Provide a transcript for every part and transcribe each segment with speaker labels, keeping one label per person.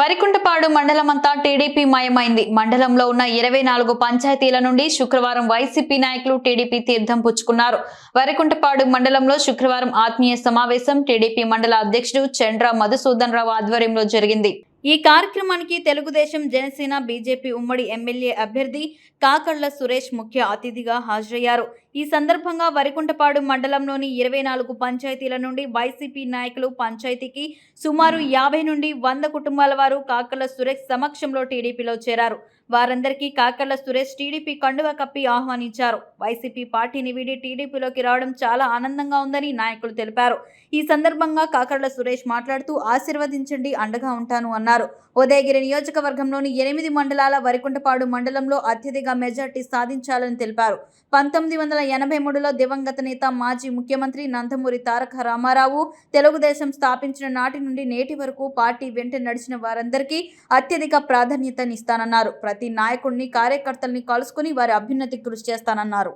Speaker 1: Varikuntapadu మండలమంతా TDP మయమైంది. మండలంలో ఉన్న ఇరవై నాలుగు పంచాయతీల నుండి శుక్రవారం వైసీపీ నాయకులు టీడీపీ తీర్థం పుచ్చుకున్నారు. వరికుంటపాడు మండలంలో శుక్రవారం ఆత్మీయ సమావేశం టీడీపీ మండల అధ్యక్షుడు చంద్ర మధుసూదన్ రావు ఆధ్వర్యంలో జరిగింది. ఈ కార్యక్రమానికి తెలుగుదేశం జనసేన బీజేపీ ఉమ్మడి ఎమ్మెల్యే అభ్యర్థి కాకళ్ళ సురేష్ ముఖ్య అతిథిగా హాజరయ్యారు. ఈ సందర్భంగా వరికుంటపాడు మండలంలోని ఇరవై నాలుగు పంచాయతీల నుండి వైసీపీ నాయకులు పంచాయతీకి సుమారు యాభై నుండి వంద కుటుంబాల వారు కాకర్ల సురేష్ సమక్షంలో టీడీపీలో చేరారు. వారందరికీ కాకర్ల సురేష్ టీడీపీ కండువ కప్పి ఆహ్వానించారు. వైసీపీ పార్టీని వీడి టీడీపీలోకి రావడం చాలా ఆనందంగా ఉందని నాయకులు తెలిపారు. ఈ సందర్భంగా కాకర్ల సురేష్ మాట్లాడుతూ ఆశీర్వదించండి అండగా ఉంటాను అన్నారు. ఉదయగిరి నియోజకవర్గంలోని ఎనిమిది మండలాల వరికుంటపాడు మండలంలో అత్యధిక మెజార్టీ సాధించాలని తెలిపారు. పంతొమ్మిది వందల వందల ఎనభై మూడులో దివంగత నేత మాజీ ముఖ్యమంత్రి నందమూరి తారక రామారావు తెలుగుదేశం స్థాపించిన నాటి నుండి నేటి వరకు పార్టీ వెంట నడిచిన వారందరికీ అత్యధిక ప్రాధాన్యతనిస్తానన్నారు. ప్రతి నాయకుడిని కార్యకర్తల్ని కలుసుకుని వారి అభ్యున్నతి కృషి చేస్తానన్నారు.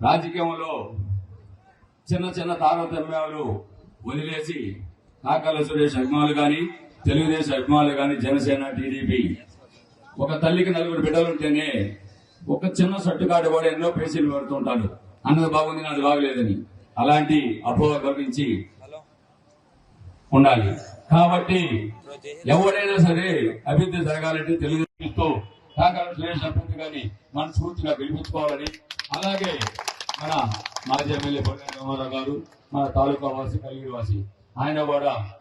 Speaker 2: రాజకీయంలో చిన్న చిన్న తారతమ్యాలు వదిలేసి కాకల సురేష్ అభిమానులు కానీ తెలుగుదేశం అభిమానులు కానీ జనసేన టీడీపీ ఒక తల్లికి నలుగురు బిడ్డలుంటేనే ఒక చిన్న సట్టుకాడు వాడు ఎన్నో పేషీలు పడుతుంటాడు అన్నది బాగుంది నాది బాగలేదని. అలాంటి అపోహ కలిగించి ఉండాలి. కాబట్టి ఎవరైనా సరే అభివృద్ధి జరగాలంటే తెలుగుదేశంతో కాకల సురేష్ అభివృద్ధి గాని మనస్ఫూర్తిగా గెలిపించుకోవాలని అలాగే మన మాజీ ఎమ్మెల్యే పొన్నేరు రామారావు గారు మన తాలూకా వాసి కలిగిరి వాసి ఆయన కూడా